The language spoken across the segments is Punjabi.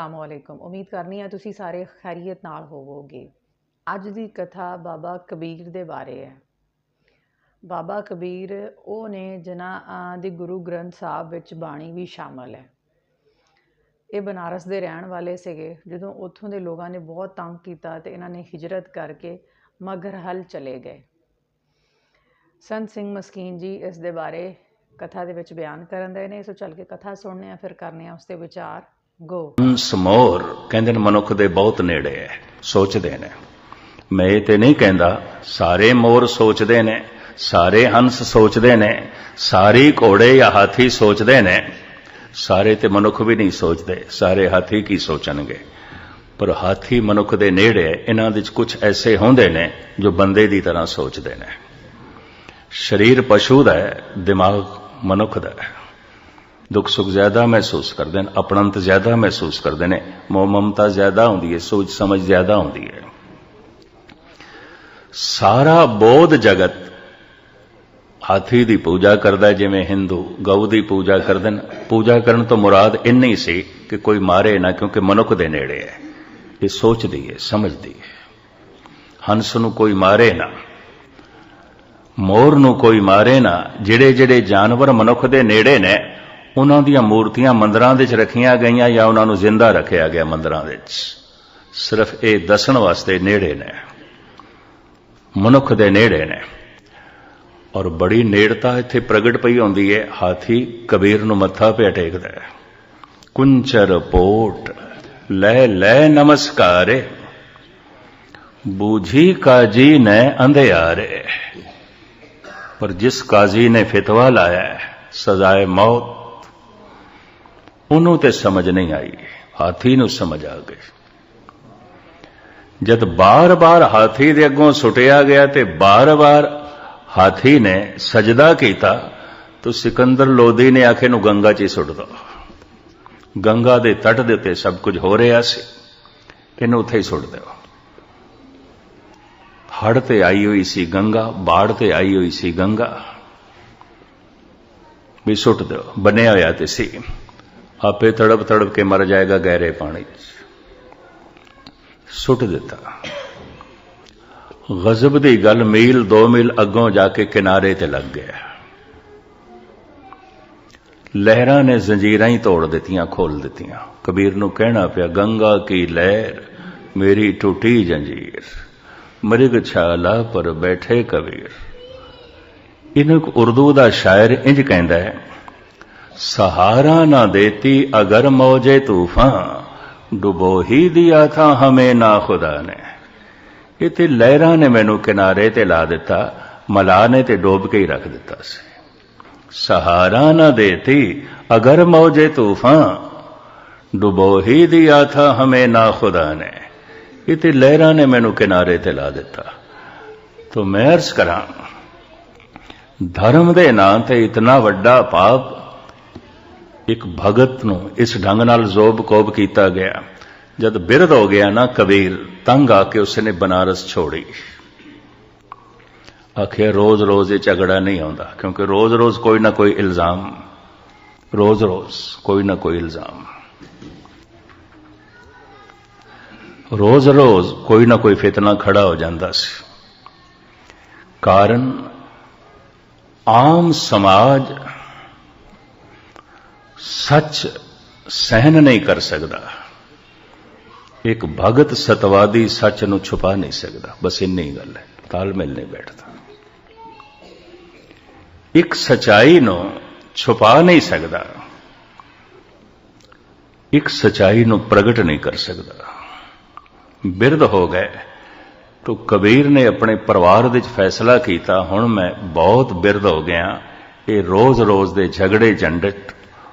ਅਸਲਾਮੁਅਲੈਕੁਮ। ਉਮੀਦ ਕਰਨੀ ਆ ਤੁਸੀਂ ਸਾਰੇ ਖੈਰੀਅਤ ਨਾਲ ਹੋਵੋਗੇ। ਅੱਜ ਦੀ ਕਥਾ ਬਾਬਾ ਕਬੀਰ ਦੇ ਬਾਰੇ ਹੈ। ਬਾਬਾ ਕਬੀਰ, ਉਹ ਨੇ ਜਿਨ੍ਹਾਂ ਦੀ ਗੁਰੂ ਗ੍ਰੰਥ ਸਾਹਿਬ ਵਿੱਚ ਬਾਣੀ ਵੀ ਸ਼ਾਮਲ ਹੈ। ਇਹ ਬਨਾਰਸ ਦੇ ਰਹਿਣ ਵਾਲੇ ਸੀਗੇ। ਜਦੋਂ ਉੱਥੋਂ ਦੇ ਲੋਕਾਂ ਨੇ ਬਹੁਤ ਤੰਗ ਕੀਤਾ ਤੇ ਇਹਨਾਂ ਨੇ ਹਿਜਰਤ ਕਰਕੇ ਮਗਰਹਲ ਚਲੇ ਗਏ। ਸੰਤ ਸਿੰਘ ਮਸਕੀਨ ਜੀ ਇਸ ਦੇ ਬਾਰੇ ਕਥਾ ਦੇ ਵਿੱਚ ਬਿਆਨ ਕਰਨ ਦੇ ਨੇ। ਸੋ ਚੱਲ ਕੇ ਕਥਾ ਸੁਣਨੇ ਆ ਫਿਰ ਕਰਨੇ ਆ ਉਸ ਤੇ ਵਿਚਾਰ। ਗੋ ਹੰਸ ਮੋਰ ਕਹਿੰਦੇ ਨੇ ਮਨੁੱਖ ਦੇ ਬਹੁਤ ਨੇੜੇ ਹੈ, ਸੋਚਦੇ ਨੇ। ਮੈਂ ਇਹ ਤੇ ਨਹੀਂ ਕਹਿੰਦਾ, ਸਾਰੇ ਮੋਰ ਸੋਚਦੇ ਨੇ, ਸਾਰੇ ਹੰਸ ਸੋਚਦੇ ਨੇ, ਸਾਰੇ ਘੋੜੇ ਜਾਂ ਹਾਥੀ ਸੋਚਦੇ ਨੇ। ਸਾਰੇ ਤੇ ਮਨੁੱਖ ਵੀ ਨਹੀਂ ਸੋਚਦੇ, ਸਾਰੇ ਹਾਥੀ ਕੀ ਸੋਚਣਗੇ? ਪਰ ਹਾਥੀ ਮਨੁੱਖ ਦੇ ਨੇੜੇ ਹੈ। ਇਹਨਾਂ ਵਿੱਚ ਕੁਝ ਐਸੇ ਹੁੰਦੇ ਨੇ ਜੋ ਬੰਦੇ ਦੀ ਤਰ੍ਹਾਂ ਸੋਚਦੇ ਨੇ। ਸਰੀਰ ਪਸ਼ੂ ਦਾ ਹੈ, ਦਿਮਾਗ ਮਨੁੱਖ ਦਾ ਹੈ। ਦੁੱਖ ਸੁੱਖ ਜ਼ਿਆਦਾ ਮਹਿਸੂਸ ਕਰਦੇ ਨੇ ਆਪਣੰਤ ਜ਼ਿਆਦਾ ਮਹਿਸੂਸ ਕਰਦੇ ਨੇ ਮੋਹ ਮਮਤਾ ਜ਼ਿਆਦਾ ਹੁੰਦੀ ਹੈ, ਸੋਚ ਸਮਝ ਜ਼ਿਆਦਾ ਹੁੰਦੀ ਹੈ। ਸਾਰਾ ਬੋਧ ਜਗਤ ਹਾਥੀ ਦੀ ਪੂਜਾ ਕਰਦਾ ਜਿਵੇਂ ਹਿੰਦੂ ਗਊ ਦੀ ਪੂਜਾ ਕਰਦੇ ਨੇ। ਪੂਜਾ ਕਰਨ ਤੋਂ ਮੁਰਾਦ ਇੰਨੀ ਸੀ ਕਿ ਕੋਈ ਮਾਰੇ ਨਾ, ਕਿਉਂਕਿ ਮਨੁੱਖ ਦੇ ਨੇੜੇ ਹੈ। ਇਹ ਸੋਚਦੀ ਹੈ, ਸਮਝਦੀ ਹੈ। ਹੰਸ ਨੂੰ ਕੋਈ ਮਾਰੇ ਨਾ, ਮੋਰ ਨੂੰ ਕੋਈ ਮਾਰੇ ਨਾ ਜਿਹੜੇ ਜਿਹੜੇ ਜਾਨਵਰ ਮਨੁੱਖ ਦੇ ਨੇੜੇ ਨੇ ਉਹਨਾਂ ਦੀਆਂ ਮੂਰਤੀਆਂ ਮੰਦਰਾਂ ਵਿੱਚ ਰੱਖੀਆਂ ਗਈਆਂ ਜਾਂ ਉਹਨਾਂ ਨੂੰ ਜ਼ਿੰਦਾ ਰੱਖਿਆ ਗਿਆ ਮੰਦਰਾਂ ਵਿੱਚ। ਸਿਰਫ ਇਹ ਦੱਸਣ ਵਾਸਤੇ ਨੇੜੇ ਨੇ। ਮਨੁੱਖ ਦੇ ਨੇੜੇ ਨੇ। ਔਰ ਬੜੀ ਨੇੜਤਾ ਇੱਥੇ ਪ੍ਰਗਟ ਪਈ ਹੁੰਦੀ ਹੈ। ਹਾਥੀ ਕਬੀਰ ਨੂੰ ਮੱਥਾ ਪਿਆ ਟੇਕਦਾ ਹੈ। ਕੁੰਚਰ ਪੋਟ, ਲੈ ਲੈ, ਨਮਸਕਾਰੇ। ਬੂਝੀ ਕਾਜੀ ਨੇ ਅੰਧਿਆਰੇ। ਪਰ ਜਿਸ ਕਾਜ਼ੀ ਨੇ ਫਤਵਾ ਲਾਇਆ ਸਜ਼ਾਏ ਮੌਤ ਉਹਨੂੰ ਤੇ ਸਮਝ ਨਹੀਂ ਆਈ, ਹਾਥੀ ਨੂੰ ਸਮਝ ਆ ਗਈ। ਜਦ ਬਾਰ-ਬਾਰ ਹਾਥੀ ਦੇ ਅੱਗੋਂ ਸੁਟਿਆ ਗਿਆ ਤੇ ਬਾਰ-ਬਾਰ ਹਾਥੀ ਨੇ ਸਜਦਾ ਕੀਤਾ, ਤਾਂ ਸਿਕੰਦਰ ਲੋਦੀ ਨੇ ਆਖੇ ਨੂੰ ਗੰਗਾ 'ਚ ਹੀ ਸੁੱਟ ਦੋ। ਗੰਗਾ ਦੇ ਤੱਟ ਦੇ ਉੱਤੇ ਸਭ ਕੁਝ ਹੋ ਰਿਹਾ ਸੀ, ਇਹਨੂੰ ਉੱਥੇ ਹੀ ਸੁੱਟ ਦਿਓ। ਹੜ ਤੇ ਆਈ ਹੋਈ ਸੀ ਗੰਗਾ, ਬਾੜ ਤੇ ਆਈ ਹੋਈ ਸੀ ਗੰਗਾ। ਵੀ ਸੁੱਟ ਦਿਓ ਬਣਿਆ ਹੋਇਆ ਤੇ ਸੀ। ਆਪੇ ਤੜਪ ਤੜਪ ਕੇ ਮਰ ਜਾਏਗਾ ਗਹਿਰੇ ਪਾਣੀ 'ਚ। ਸੁੱਟ ਦਿੱਤਾ। ਗਜ਼ਬ ਦੀ ਗੱਲ ਮੀਲ 2 ਮੀਲ ਅੱਗੋਂ ਜਾ ਕੇ ਕਿਨਾਰੇ ਤੇ ਲੱਗ ਗਿਆ। ਲਹਿਰਾਂ ਨੇ ਜ਼ੰਜੀਰਾਂ ਹੀ ਤੋੜ ਦਿੱਤੀਆਂ ਖੋਲ ਦਿੱਤੀਆਂ। ਕਬੀਰ ਨੂੰ ਕਹਿਣਾ ਪਿਆ, ਗੰਗਾ ਕੀ ਲਹਿਰ, ਮੇਰੀ ਟੁੱਟੀ ਜੰਜੀਰ। ਮ੍ਰਿਗ ਛਾਲਾ ਪਰ ਬੈਠੇ ਕਬੀਰ। ਇਹਨੂੰ ਉਰਦੂ ਦਾ ਸ਼ਾਇਰ ਇੰਜ ਕਹਿੰਦਾ ਹੈ ਸਹਾਰਾ ਨਾ ਦੇਤੀ ਅਗਰ ਮੌਜੇ ਤੂਫਾਨ, ਡੁਬੋ ਹੀ ਦਿਆ ਥਾ ਹਮੇ ਨਾ ਖੁਦਾ ਨੇ। ਇਹ ਤੇ ਲਹਿਰਾਂ ਨੇ ਮੈਨੂੰ ਕਿਨਾਰੇ ਤੇ ਲਾ ਦਿੱਤਾ, ਮਲਾ ਨੇ ਤੇ ਡੋਬ ਕੇ ਹੀ ਰੱਖ ਦਿੱਤਾ ਸੀ। ਸਹਾਰਾ ਨਾ ਦੇਤੀ ਅਗਰ ਮੌਜੇ ਤੂਫਾਨ, ਡੁਬੋ ਹੀ ਦਿਆ ਥਾ ਹਮੇ ਨਾ ਖੁਦਾ ਨੇ। ਇਹ ਤੇ ਲਹਿਰਾਂ ਨੇ ਮੈਨੂੰ ਕਿਨਾਰੇ ਤੇ ਲਾ ਦਿੱਤਾ। ਤੋ ਮੈਂ ਅਰਜ਼ ਕਰਾਂ, ਧਰਮ ਦੇ ਨਾਂ ਤੇ ਇਤਨਾ ਵੱਡਾ ਪਾਪ ਇੱਕ ਭਗਤ ਨੂੰ ਇਸ ਢੰਗ ਨਾਲ ਜ਼ੋਬ ਕੋਬ ਕੀਤਾ ਗਿਆ। ਜਦ ਬਿਰਧ ਹੋ ਗਿਆ ਨਾ ਕਬੀਰ, ਤੰਗ ਆ ਕੇ ਉਸਨੇ ਬਨਾਰਸ ਛੋੜੀ। ਆਖਿਰ ਰੋਜ਼-ਰੋਜ਼ ਇਹ ਝਗੜਾ ਨਹੀਂ ਆਉਂਦਾ, ਕਿਉਂਕਿ ਰੋਜ਼-ਰੋਜ਼ ਕੋਈ ਨਾ ਕੋਈ ਇਲਜ਼ਾਮ। ਰੋਜ਼-ਰੋਜ਼ ਕੋਈ ਨਾ ਕੋਈ ਇਲਜ਼ਾਮ। ਰੋਜ਼-ਰੋਜ਼ ਕੋਈ ਨਾ ਕੋਈ ਫਿਤਨਾ ਖੜਾ ਹੋ ਜਾਂਦਾ ਸੀ। ਕਾਰਨ, ਆਮ ਸਮਾਜ ਸੱਚ ਸਹਿਨ ਨਹੀਂ ਕਰ ਸਕਦਾ। ਇੱਕ ਭਗਤ ਸਤਵਾਦੀ ਸੱਚ ਨੂੰ ਛੁਪਾ ਨਹੀਂ ਸਕਦਾ। ਬਸ ਇੰਨੀ ਗੱਲ ਹੈ। ਤਾਲਮੇਲ ਨਹੀਂ ਬੈਠਦਾ। ਇੱਕ ਸਚਾਈ ਨੂੰ ਛੁਪਾ ਨਹੀਂ ਸਕਦਾ। ਇੱਕ ਸਚਾਈ ਨੂੰ ਪ੍ਰਗਟ ਨਹੀਂ ਕਰ ਸਕਦਾ। ਬਿਰਧ ਹੋ ਗਏ। ਤੋ ਕਬੀਰ ਨੇ ਆਪਣੇ ਪਰਿਵਾਰ ਵਿੱਚ ਫੈਸਲਾ ਕੀਤਾ। ਹੁਣ ਮੈਂ ਬਹੁਤ ਬਿਰਧ ਹੋ ਗਿਆ। ਇਹ ਰੋਜ਼-ਰੋਜ਼ ਦੇ ਝਗੜੇ, ਝੰਡਟ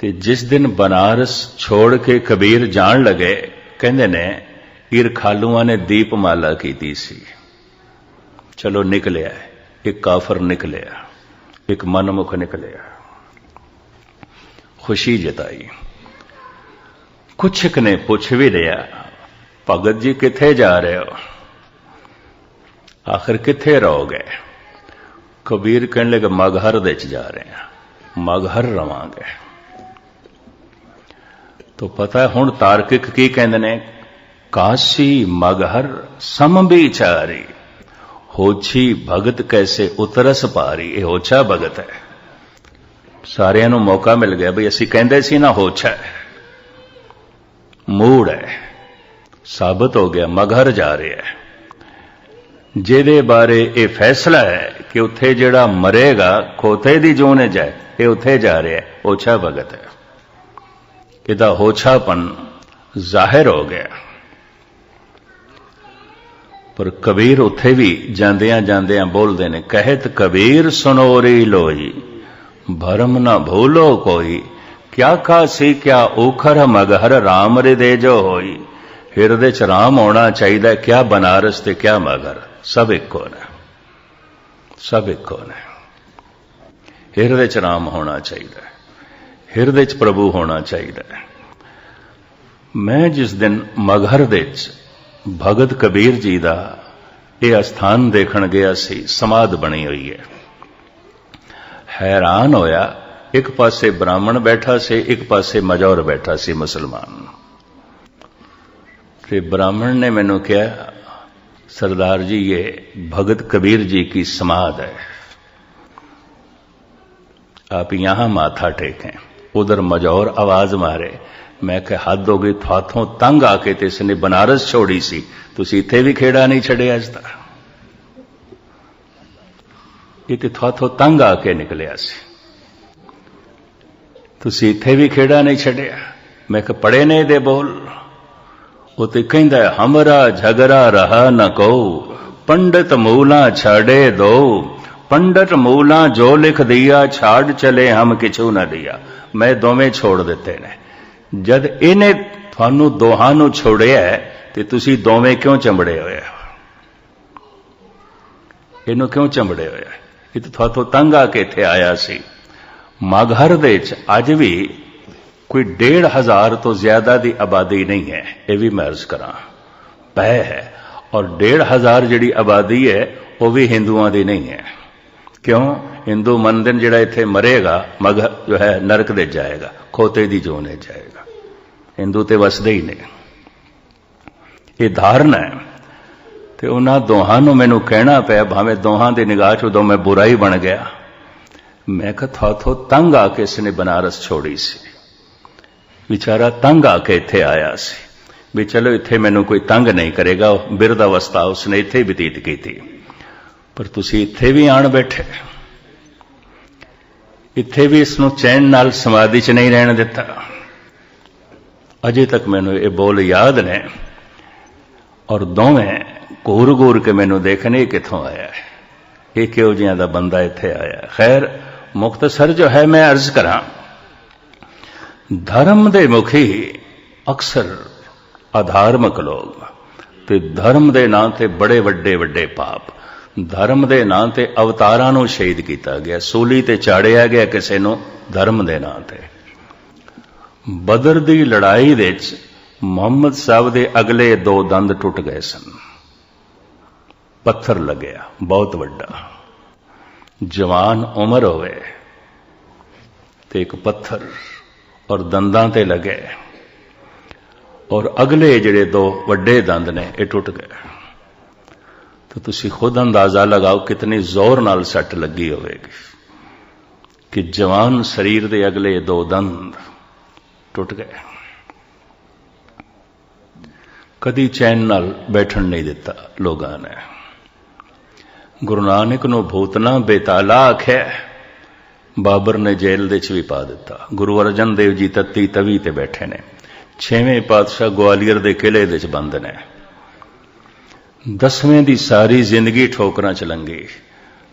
ਤੇ ਜਿਸ ਦਿਨ ਬਨਾਰਸ ਛੋੜ ਕੇ ਕਬੀਰ ਜਾਣ ਲਗੇ, ਕਹਿੰਦੇ ਨੇ ਈਰਖਾਲੂਆਂ ਨੇ ਦੀਪਮਾਲਾ ਕੀਤੀ ਸੀ। ਚਲੋ ਨਿਕਲਿਆ, ਇੱਕ ਕਾਫਰ ਨਿਕਲਿਆ, ਇੱਕ ਮਨਮੁਖ ਨਿਕਲਿਆ। ਖੁਸ਼ੀ ਜਤਾਈ। ਕੁਛ ਕੁ ਨੇ ਪੁੱਛ ਵੀ ਲਿਆ, ਭਗਤ ਜੀ ਕਿੱਥੇ ਜਾ ਰਹੇ ਹੋ? ਆਖਰ ਕਿੱਥੇ ਰਹੋਗੇ? ਕਬੀਰ ਕਹਿਣ ਲੱਗਾ, ਮਗਹਰ ਦੇ ਚ ਜਾ ਰਹੇ ਹਾਂ, ਮਗਹਰ ਰਵਾਂਗੇ। ਤੋ ਪਤਾ ਹੁਣ ਤਾਰਕਿਕ ਕੀ ਕਹਿੰਦੇ ਨੇ? ਕਾਸ਼ੀ ਮਗਹਰ ਸਮ ਵਿਚਾਰੀ, ਹੋਛੀ ਭਗਤ ਕੈਸੇ ਉਤਰਸ ਪਾਰੀ ਇਹ ਹੋਛਾ ਭਗਤ ਹੈ। ਸਾਰਿਆਂ ਨੂੰ ਮੌਕਾ ਮਿਲ ਗਿਆ ਬਈ ਅਸੀਂ ਕਹਿੰਦੇ ਸੀ ਨਾ ਹੋਛਾ ਮੂੜ ਹੈ, ਸਾਬਤ ਹੋ ਗਿਆ, ਮਗਹਰ ਜਾ ਰਿਹਾ ਹੈ। ਜਿਹਦੇ ਬਾਰੇ ਇਹ ਫੈਸਲਾ ਹੈ ਕਿ ਉੱਥੇ ਜਿਹੜਾ ਮਰੇਗਾ, ਖੋਤੇ ਦੀ ਜੂਨ ਜਾਏ ਇਹ ਉੱਥੇ ਜਾ ਰਿਹਾ ਹੈ, ਹੋਛਾ ਭਗਤ ਹੈ। ਇਹਦਾ ਹੋਛਾਪਨ ਜ਼ਾਹਿਰ ਹੋ ਗਿਆ। ਪਰ ਕਬੀਰ ਉੱਥੇ ਵੀ ਜਾਂਦਿਆਂ ਜਾਂਦਿਆਂ ਬੋਲਦੇ ਨੇ, ਕਹਿਤ ਕਬੀਰ ਸੁਨੋਰੀ ਲੋਈ, ਭਰਮ ਨਾ ਭੂਲੋ ਕੋਈ, ਕਿਆ ਖਾਸੀ ਕਿਆ ਓਖਰ ਮਗਹਰ ਰਾਮ ਹਿਰਦੇ ਜੋ ਹੋਈ, ਹਿਰਦੇ ਚ ਰਾਮ ਹੋਣਾ ਚਾਹੀਦਾ, ਕਿਆ ਬਨਾਰਸ ਤੇ ਕਿਆ ਮਗਰ ਸਭ ਇੱਕੋ ਨੇ। ਸਭ ਇੱਕੋ ਨੇ। ਹਿਰਦੇ ਚ ਰਾਮ ਹੋਣਾ ਚਾਹੀਦਾ। ਹਿਰਦੇ ਚ ਪ੍ਰਭੂ ਹੋਣਾ ਚਾਹੀਦਾ ਮੈਂ ਜਿਸ ਦਿਨ ਮਗਹਰ ਦੇ ਚ ਭਗਤ ਕਬੀਰ ਜੀ ਦਾ ਇਹ ਅਸਥਾਨ ਦੇਖਣ ਗਿਆ ਸੀ ਸਮਾਧ ਬਣੀ ਹੋਈ ਹੈ ਹੈਰਾਨ ਹੋਇਆ ਇੱਕ ਪਾਸੇ ਬ੍ਰਾਹਮਣ ਬੈਠਾ ਸੀ ਇੱਕ ਪਾਸੇ ਮਜੌਰ ਬੈਠਾ ਸੀ ਮੁਸਲਮਾਨ ਤੇ ਬ੍ਰਾਹਮਣ ਨੇ ਮੈਨੂੰ ਕਿਹਾ ਸਰਦਾਰ ਜੀ ਇਹ ਭਗਤ कबीर जी की समाध है आप यहां माथा टेकें उधर मजौर आवाज मारे ਮੈਂ ਕਿ ਹੱਦ ਹੋ ਗਈ ਥਾਥੋਂ ਤੰਗ ਆ ਕੇ ਤੇ ਇਸਨੇ ਬਨਾਰਸ ਛੋੜੀ ਸੀ ਤੁਸੀਂ ਇੱਥੇ ਵੀ ਖੇੜਾ ਨਹੀਂ ਛੱਡਿਆ ਇਸ ਦਾ ਇਹ ਤੇ ਥਾਥੋਂ ਤੰਗ ਆ ਕੇ ਨਿਕਲਿਆ ਸੀ ਤੁਸੀਂ ਇੱਥੇ ਵੀ ਖੇੜਾ ਨਹੀਂ ਛੱਡਿਆ ਮੈਂ ਕਿ ਪੜੇ ਨੇ ਦੇ ਬੋਲ ਉਹ ਤੇ ਕਹਿੰਦਾ ਹਮਰਾ ਝਗੜਾ ਰਹਾ ਨ ਕੋ ਪੰਡਤ ਮੂਲਾ ਛਾੜੇ ਦੋ ਪੰਡਤ ਮੂਲਾ ਜੋ ਲਿਖ ਦਈਆ ਛਾੜ ਚਲੇ ਹਮ ਕਿਛੂ ਨਾ ਦਿਆ। ਮੈਂ ਦੋਵੇਂ ਛੋੜ ਦਿੱਤੇ ਨੇ। ਜਦ ਇਹਨੇ ਤੁਹਾਨੂੰ ਦੋਹਾਂ ਨੂੰ ਛੋੜਿਆ ਤੇ ਤੁਸੀਂ ਦੋਵੇਂ ਕਿਉਂ ਚੰਬੜੇ ਹੋਏ ਇਹਨੂੰ ਕਿਉਂ ਚੰਬੜੇ ਹੋਏ ਇਹ ਤਾਂ ਤੁਹਾਤੋਂ ਤੰਗ ਆ ਕੇ ਇੱਥੇ ਆਇਆ ਸੀ। ਮਗਹਰ ਦੇ ਵਿੱਚ ਅੱਜ ਵੀ ਕੋਈ 1.5 ਤੋਂ ਜ਼ਿਆਦਾ ਦੀ ਆਬਾਦੀ ਨਹੀਂ ਹੈ, ਇਹ ਵੀ ਮੈਂ ਅਰਜ਼ ਕਰਾਂ। ਪੈ ਹੈ। ਔਰ 1.5 ਜਿਹੜੀ ਆਬਾਦੀ ਹੈ, ਉਹ ਵੀ ਹਿੰਦੂਆਂ ਦੀ ਨਹੀਂ ਹੈ। ਕਿਉਂ? ਹਿੰਦੂ ਮੰਦਿਰ ਜਿਹੜਾ ਇੱਥੇ ਮਰੇਗਾ, ਮਗ ਜੋ ਹੈ, ਨਰਕ ਦੇ ਜਾਏਗਾ, ਖੋਤੇ ਦੀ ਜੋਨੇ ਜਾਏਗਾ। ਹਿੰਦੂ ਤੇ ਵਸਦੇ ਹੀ ਨੇ ਇਹ ਧਾਰਨਾ ਹੈ। ਤੇ ਉਹਨਾਂ ਦੋਹਾਂ ਨੂੰ ਮੈਨੂੰ ਕਹਿਣਾ ਪਿਆ, ਭਾਵੇਂ ਦੋਹਾਂ ਦੀ ਨਿਗਾਹ 'ਚ ਉਦੋਂ ਮੈਂ ਬੁਰਾ ਹੀ ਬਣ ਗਿਆ। ਮੈਂ ਕਿਹਾ, ਥਾਥੋਂ ਤੰਗ ਆ ਕੇ ਇਸਨੇ ਬਨਾਰਸ ਛੋੜੀ ਸੀ। ਵਿਚਾਰਾ ਤੰਗ ਆ ਕੇ ਇੱਥੇ ਆਇਆ ਸੀ। ਵੀ ਚਲੋ, ਇੱਥੇ ਮੈਨੂੰ ਕੋਈ ਤੰਗ ਨਹੀਂ ਕਰੇਗਾ ਬਿਰਧ ਅਵਸਥਾ ਉਸਨੇ ਇੱਥੇ ਬਤੀਤ ਕੀਤੀ। ਪਰ ਤੁਸੀਂ ਇੱਥੇ ਵੀ ਆਣ ਬੈਠੇ। ਇੱਥੇ ਵੀ ਇਸ ਨੂੰ ਚੈਨ ਨਾਲ ਸਮਾਧੀ 'ਚ ਨਹੀਂ ਰਹਿਣ ਦਿੱਤਾ। ਅਜੇ ਤੱਕ ਮੈਨੂੰ ਇਹ ਬੋਲ ਯਾਦ ਨੇ। ਔਰ ਦੋਵੇਂ ਘੂਰ ਘੂਰ ਕੇ ਮੈਨੂੰ ਦੇਖਣੇ ਕਿੱਥੋਂ ਆਇਆ ਹੈ? ਇਹ ਕਿਉਂ ਜਿਹਾ ਦਾ ਬੰਦਾ ਇੱਥੇ ਆਇਆ ਖੈਰ ਮੁਖਤਸਰ ਜੋ ਹੈ, ਮੈਂ ਅਰਜ਼ ਕਰਾਂ, ਧਰਮ ਦੇ ਮੁਖੀ ਅਕਸਰ ਆਧਾਰਮਿਕ ਲੋਕ ਤੇ ਧਰਮ ਦੇ ਨਾਂ ਤੇ ਬੜੇ ਵੱਡੇ ਵੱਡੇ ਪਾਪ ਧਰਮ ਦੇ ਨਾਂ ਤੇ ਅਵਤਾਰਾਂ ਨੂੰ ਸ਼ਹੀਦ ਕੀਤਾ ਗਿਆ। ਸੂਲੀ ਤੇ ਚਾੜਿਆ ਗਿਆ ਕਿਸੇ ਨੂੰ ਧਰਮ ਦੇ ਨਾਂ ਤੇ। ਬਦਰ ਦੀ ਲੜਾਈ ਵਿੱਚ ਮੁਹੰਮਦ ਸਾਹਿਬ ਦੇ ਅਗਲੇ ਦੋ ਦੰਦ ਟੁੱਟ ਗਏ ਸਨ। ਪੱਥਰ ਲੱਗਿਆ, ਬਹੁਤ ਵੱਡਾ। ਜਵਾਨ ਉਮਰ ਹੋਵੇ ਤੇ ਇੱਕ ਪੱਥਰ ਔਰ ਦੰਦਾਂ ਤੇ ਲੱਗੇ। ਔਰ ਅਗਲੇ ਜਿਹੜੇ ਦੋ ਵੱਡੇ ਦੰਦ ਨੇ, ਇਹ ਟੁੱਟ ਗਏ। ਤਾਂ ਤੁਸੀਂ ਖੁਦ ਅੰਦਾਜ਼ਾ ਲਗਾਓ ਕਿਤਨੀ ਜ਼ੋਰ ਨਾਲ ਸੱਟ ਲੱਗੀ ਹੋਵੇਗੀ। ਕਿ ਜਵਾਨ ਸਰੀਰ ਦੇ ਅਗਲੇ ਦੋ ਦੰਦ ਟੁੱਟ ਗਏ। ਕਦੀ ਚੈਨ ਨਾਲ ਬੈਠਣ ਨਹੀਂ ਦਿੱਤਾ ਲੋਕਾਂ ਨੇ। ਗੁਰੂ ਨਾਨਕ ਨੂੰ ਭੂਤਨਾ ਬੇਤਾਲਾ ਆਖਿਆ, ਬਾਬਰ ਨੇ ਜੇਲ੍ਹ ਦੇ ਚ ਵੀ ਪਾ ਦਿੱਤਾ। ਗੁਰੂ ਅਰਜਨ ਦੇਵ ਜੀ ਤੱਤੀ ਤਵੀ ਤੇ ਬੈਠੇ ਨੇ। ਛੇਵੇਂ ਪਾਤਸ਼ਾਹ ਗਵਾਲੀਅਰ ਦੇ ਕਿਲੇ ਦੇ ਚ ਬੰਦ ਨੇ। ਦਸਵੇਂ ਦੀ ਸਾਰੀ ਜ਼ਿੰਦਗੀ ਠੋਕਰਾਂ ਚ ਲੰਗੀ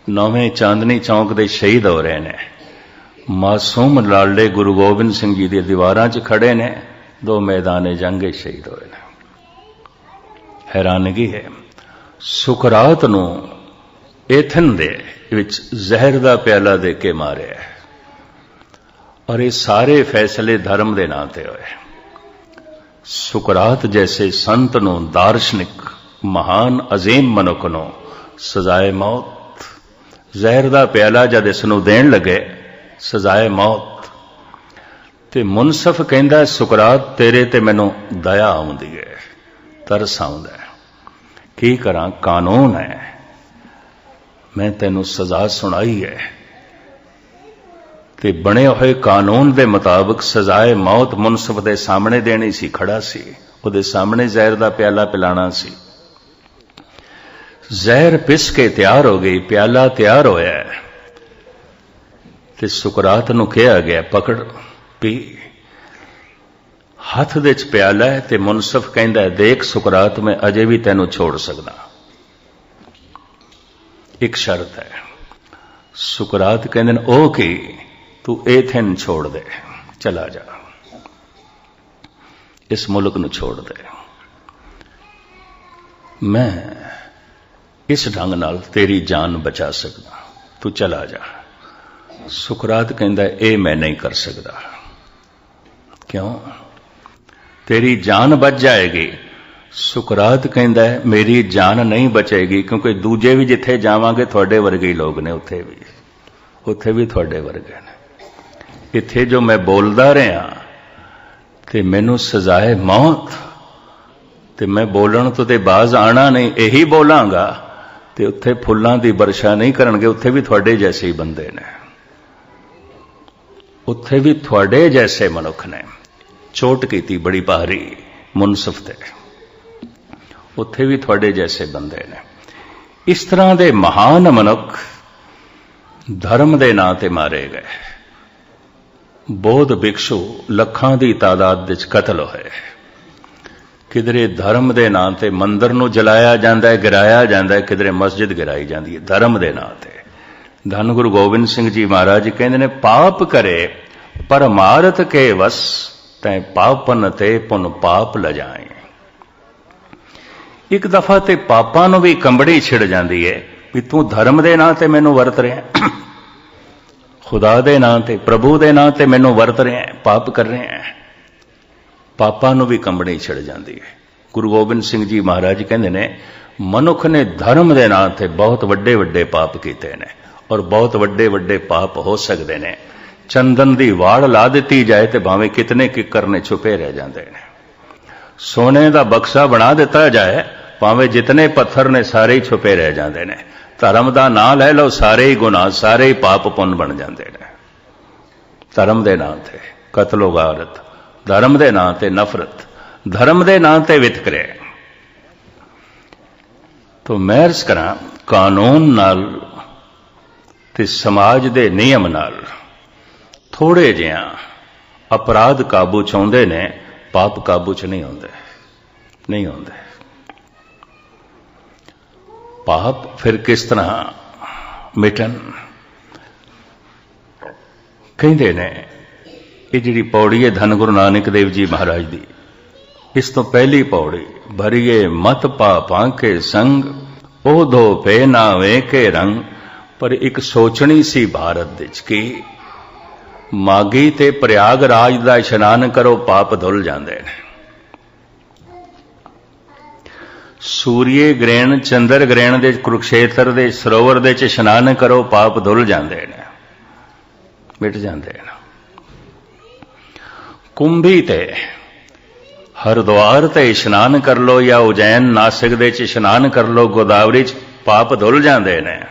ਨੌਵੇਂ ਚਾਂਦਨੀ ਚੌਂਕ ਦੇ ਸ਼ਹੀਦ ਹੋ ਰਹੇ ਨੇ। ਮਾਸੂਮ ਲਾਲੇ ਗੁਰੂ ਗੋਬਿੰਦ ਸਿੰਘ ਜੀ ਦੀ ਦੀਵਾਰਾਂ 'ਚ ਖੜੇ ਨੇ। ਦੋ ਮੈਦਾਨੇ ਜੰਗੇ ਸ਼ਹੀਦ ਹੋਏ ਨੇ। ਹੈਰਾਨਗੀ ਹੈ। ਸੁਕਰਾਤ ਨੂੰ ਏਥਨ ਦੇ ਵਿੱਚ ਜ਼ਹਿਰ ਦਾ ਪਿਆਲਾ ਦੇ ਕੇ ਮਾਰਿਆ ਔਰ ਇਹ ਸਾਰੇ ਫੈਸਲੇ ਧਰਮ ਦੇ ਨਾਂ ਤੇ ਹੋਏ। ਸੁਕਰਾਤ ਜੈਸੇ ਸੰਤ ਨੂੰ ਦਾਰਸ਼ਨਿਕ ਮਹਾਨ ਅਜ਼ੀਮ ਮਨੁੱਖ ਨੂੰ ਸਜ਼ਾਏ ਮੌਤ। ਜ਼ਹਿਰ ਦਾ ਪਿਆਲਾ ਜਦ ਇਸ ਨੂੰ ਦੇਣ ਲੱਗੇ, ਸਜ਼ਾਏ ਮੌਤ। ਤੇ ਮੁਨਸਫ ਕਹਿੰਦਾ, ਸੁਕਰਾਤ, ਤੇਰੇ ਤੇ ਮੈਨੂੰ ਦਇਆ ਆਉਂਦੀ ਹੈ ਤਰਸ ਆਉਂਦਾ ਹੈ ਕੀ ਕਰਾਂ? ਕਾਨੂੰਨ ਹੈ। ਮੈਂ ਤੈਨੂੰ ਸਜ਼ਾ ਸੁਣਾਈ ਹੈ ਤੇ ਬਣੇ ਹੋਏ ਕਾਨੂੰਨ ਦੇ ਮੁਤਾਬਕ ਸਜ਼ਾਏ ਮੌਤ ਮੁਨਸਫ ਦੇ ਸਾਹਮਣੇ ਦੇਣੀ ਸੀ, ਖੜਾ ਸੀ। ਉਹਦੇ ਸਾਹਮਣੇ ਜ਼ਹਿਰ ਦਾ ਪਿਆਲਾ ਪਿਲਾਣਾ ਸੀ। ਜ਼ਹਿਰ ਪਿਸ ਕੇ ਤਿਆਰ ਹੋ ਗਈ ਪਿਆਲਾ ਤਿਆਰ ਹੋਇਆ ਤੇ ਸੁਕਰਾਤ ਨੂੰ ਕਿਹਾ ਗਿਆ ਪਕੜ ਪੀ। ਹੱਥ ਦੇ ਵਿੱਚ ਪਿਆਲਾ ਹੈ ਤੇ ਮੁਨਸਫ ਕਹਿੰਦਾ ਹੈ, ਦੇਖ ਸੁਕਰਾਤ ਮੈਂ ਅਜੇ ਵੀ ਤੈਨੂੰ ਛੋੜ ਸਕਦਾ। ਇੱਕ ਸ਼ਰਤ ਹੈ। ਸੁਕਰਾਤ ਕਹਿੰਦੇ ਨੇ ਉਹ ਕੀ? ਤੂੰ ਏਥਨ ਛੋੜ ਦੇ ਚਲਾ ਜਾ। ਇਸ ਮੁਲਕ ਨੂੰ ਛੋੜ ਦੇ। ਮੈਂ ਇਸ ਢੰਗ ਨਾਲ ਤੇਰੀ ਜਾਨ ਬਚਾ ਸਕਦਾ? ਤੂੰ ਚਲਾ ਜਾ। ਸੁਕਰਾਤ ਕਹਿੰਦਾ, ਇਹ ਮੈਂ ਨਹੀਂ ਕਰ ਸਕਦਾ। ਕਿਉਂ? ਤੇਰੀ ਜਾਨ ਬਚ ਜਾਏਗੀ। ਸੁਕਰਾਤ ਕਹਿੰਦਾ, ਮੇਰੀ ਜਾਨ ਨਹੀਂ ਬਚੇਗੀ ਕਿਉਂਕਿ ਦੂਜੇ ਵੀ ਜਿੱਥੇ ਜਾਵਾਂਗੇ, ਤੁਹਾਡੇ ਵਰਗੇ ਹੀ ਲੋਕ ਨੇ ਉੱਥੇ ਵੀ। ਉੱਥੇ ਵੀ ਤੁਹਾਡੇ ਵਰਗੇ ਨੇ। ਇੱਥੇ ਜੋ ਮੈਂ ਬੋਲਦਾ ਰਿਹਾ, ਤੇ ਮੈਨੂੰ ਸਜ਼ਾਏ ਮੌਤ, ਤੇ ਮੈਂ ਬੋਲਣ ਤੋਂ ਤੇ ਬਾਜ਼ ਆਣਾ ਨਹੀਂ, ਇਹੀ ਬੋਲਾਂਗਾ। ਤੇ ਉੱਥੇ ਫੁੱਲਾਂ ਦੀ ਵਰਸ਼ਾ ਨਹੀਂ ਕਰਨਗੇ, ਉੱਥੇ ਵੀ ਤੁਹਾਡੇ ਜੈਸੇ ਹੀ ਬੰਦੇ ਨੇ। ਉੱਥੇ ਵੀ ਤੁਹਾਡੇ ਜੈਸੇ ਮਨੁੱਖ ਨੇ। ਚੋਟ ਕੀਤੀ ਬੜੀ ਭਾਰੀ ਮੁਨਸਫ ਤੇ। ਉੱਥੇ ਵੀ ਤੁਹਾਡੇ ਜੈਸੇ ਬੰਦੇ ਨੇ। ਇਸ ਤਰ੍ਹਾਂ ਦੇ ਮਹਾਨ ਮਨੁੱਖ ਧਰਮ ਦੇ ਨਾਂ ਤੇ ਮਾਰੇ ਗਏ। ਬੋਧ ਭਿਕਸ਼ੂ ਲੱਖਾਂ ਦੀ ਤਾਦਾਦ ਵਿੱਚ ਕਤਲ ਹੋਏ। ਕਿਧਰੇ ਧਰਮ ਦੇ ਨਾਂ ਤੇ ਮੰਦਰ ਨੂੰ ਜਲਾਇਆ ਜਾਂਦਾ ਹੈ, ਗਿਰਾਇਆ ਜਾਂਦਾ ਹੈ, ਕਿਧਰੇ ਮਸਜਿਦ ਗਿਰਾਈ ਜਾਂਦੀ ਹੈ, ਧਰਮ ਦੇ ਨਾਂ ਤੇ। ਧੰਨ ਗੁਰੂ ਗੋਬਿੰਦ ਸਿੰਘ ਜੀ ਮਹਾਰਾਜ ਜੀ ਕਹਿੰਦੇ ਨੇ, ਪਾਪ ਕਰੇ ਪਰਮਾਰਥ ਕੇ ਵਸ, ਤੈ ਪਾਪਨ ਤੇ ਪੁਨ ਪਾਪ ਲਜਾਏ। ਇੱਕ ਦਫਾ ਤੇ ਪਾਪਾਂ ਨੂੰ ਵੀ ਕੰਬੜੀ ਛਿੜ ਜਾਂਦੀ ਹੈ, ਵੀ ਤੂੰ ਧਰਮ ਦੇ ਨਾਂ ਤੇ ਮੈਨੂੰ ਵਰਤ ਰਿਹਾ ਖੁਦਾ ਦੇ ਨਾਂ ਤੇ, ਪ੍ਰਭੂ ਦੇ ਨਾਂ ਤੇ ਮੈਨੂੰ ਵਰਤ ਰਿਹਾ ਪਾਪ ਕਰ ਰਿਹਾ ਹੈ। ਪਾਪਾਂ ਨੂੰ ਵੀ ਕੰਬਣੀ ਛਿੜ ਜਾਂਦੀ ਹੈ। ਗੁਰੂ ਗੋਬਿੰਦ ਸਿੰਘ ਜੀ ਮਹਾਰਾਜ ਕਹਿੰਦੇ ਨੇ, ਮਨੁੱਖ ਨੇ ਧਰਮ ਦੇ ਨਾਂ ਤੇ ਬਹੁਤ ਵੱਡੇ ਵੱਡੇ ਪਾਪ ਕੀਤੇ ਨੇ ਔਰ ਬਹੁਤ ਵੱਡੇ ਵੱਡੇ ਪਾਪ ਹੋ ਸਕਦੇ ਨੇ। ਚੰਦਨ ਦੀ ਵਾੜ ਲਾ ਦਿੱਤੀ ਜਾਏ ਤੇ ਭਾਵੇਂ ਕਿਤਨੇ ਕਿੱਕਰ ਨੇ ਛੁਪੇ ਰਹਿ ਜਾਂਦੇ ਨੇ। ਸੋਨੇ ਦਾ ਬਕਸਾ ਬਣਾ ਦਿੱਤਾ ਜਾਏ, ਭਾਵੇਂ ਜਿਤਨੇ ਪੱਥਰ ਨੇ ਸਾਰੇ ਹੀ ਛੁਪੇ ਰਹਿ ਜਾਂਦੇ ਨੇ। ਧਰਮ ਦਾ ਨਾਂ ਲੈ ਲਓ, ਸਾਰੇ ਹੀ ਗੁਨਾਹ, ਸਾਰੇ ਹੀ ਪਾਪ ਪੁੰਨ ਬਣ ਜਾਂਦੇ ਨੇ। ਧਰਮ ਦੇ ਨਾਂ ਤੇ ਕਤਲੋ ਗਾਰਤ ਧਰਮ ਦੇ ਨਾਂ ਤੇ ਨਫ਼ਰਤ, ਧਰਮ ਦੇ ਨਾਂ ਤੇ ਵਿਤਕਰੇ ਤੋ ਮਹਿਰਸ ਕਰਾਂ, ਕਾਨੂੰਨ ਨਾਲ ਤੇ ਸਮਾਜ ਦੇ ਨਿਯਮ ਨਾਲ ਥੋੜੇ ਜਿਹਾ ਅਪਰਾਧ ਕਾਬੂ ਚ ਆਉਂਦੇ ਨੇ, ਪਾਪ ਕਾਬੂ ਚ ਨਹੀਂ ਆਉਂਦੇ ਨਹੀਂ ਆਉਂਦੇ। ਪਾਪ ਫਿਰ ਕਿਸ ਤਰ੍ਹਾਂ ਮਿਟਣ? ਕਹਿੰਦੇ ਨੇ ਇਹ ਜਿਹੜੀ ਪੌੜੀ ਹੈ ਧੰਨ ਗੁਰੂ ਨਾਨਕ ਦੇਵ ਜੀ ਮਹਾਰਾਜ ਦੀ, ਇਸ ਤੋਂ ਪਹਿਲੀ ਪੌੜੀ ਭਰੀਏ ਮਤ ਪਾਪਾਂ ਕੇ ਸੰਗ, ਉਹ ਧੋ ਪੇ ਨਾ ਕੇ ਰੰਗ, ਪਰ ਇੱਕ ਸੋਚਣੀ ਸੀ ਭਾਰਤ ਵਿੱਚ ਕਿ? ਮਾਗੀ ਤੇ ਪ੍ਰਯਾਗ ਰਾਜ ਦਾ ਇਸ਼ਨਾਨ ਕਰੋ, ਪਾਪ ਧੁੱਲ ਜਾਂਦੇ ਨੇ। ਸੂਰੀਏ ਗ੍ਰਹਿਣ, ਚੰਦਰ ਗ੍ਰਹਿਣ ਦੇ ਕੁਰੂਕਸ਼ੇਤਰ ਦੇ ਸਰੋਵਰ ਦੇ ਚ ਇਸ਼ਨਾਨ ਕਰੋ, ਪਾਪ ਧੁੱਲ ਜਾਂਦੇ ਨੇ। ਮਿਟ ਜਾਂਦੇ ਨੇ। ਕੁੰਭੀ ਤੇ। ਹਰਦੁਆਰ ਤੇ ਇਸ਼ਨਾਨ ਕਰ ਲੋ ਜਾਂ ਉਜੈਨ ਨਾਸਿਕ ਦੇ ਚ ਇਸ਼ਨਾਨ ਕਰ ਲੋ, ਗੋਦਾਵਰੀ ਚ ਪਾਪ ਧੁੱਲ ਜਾਂਦੇ ਨੇ।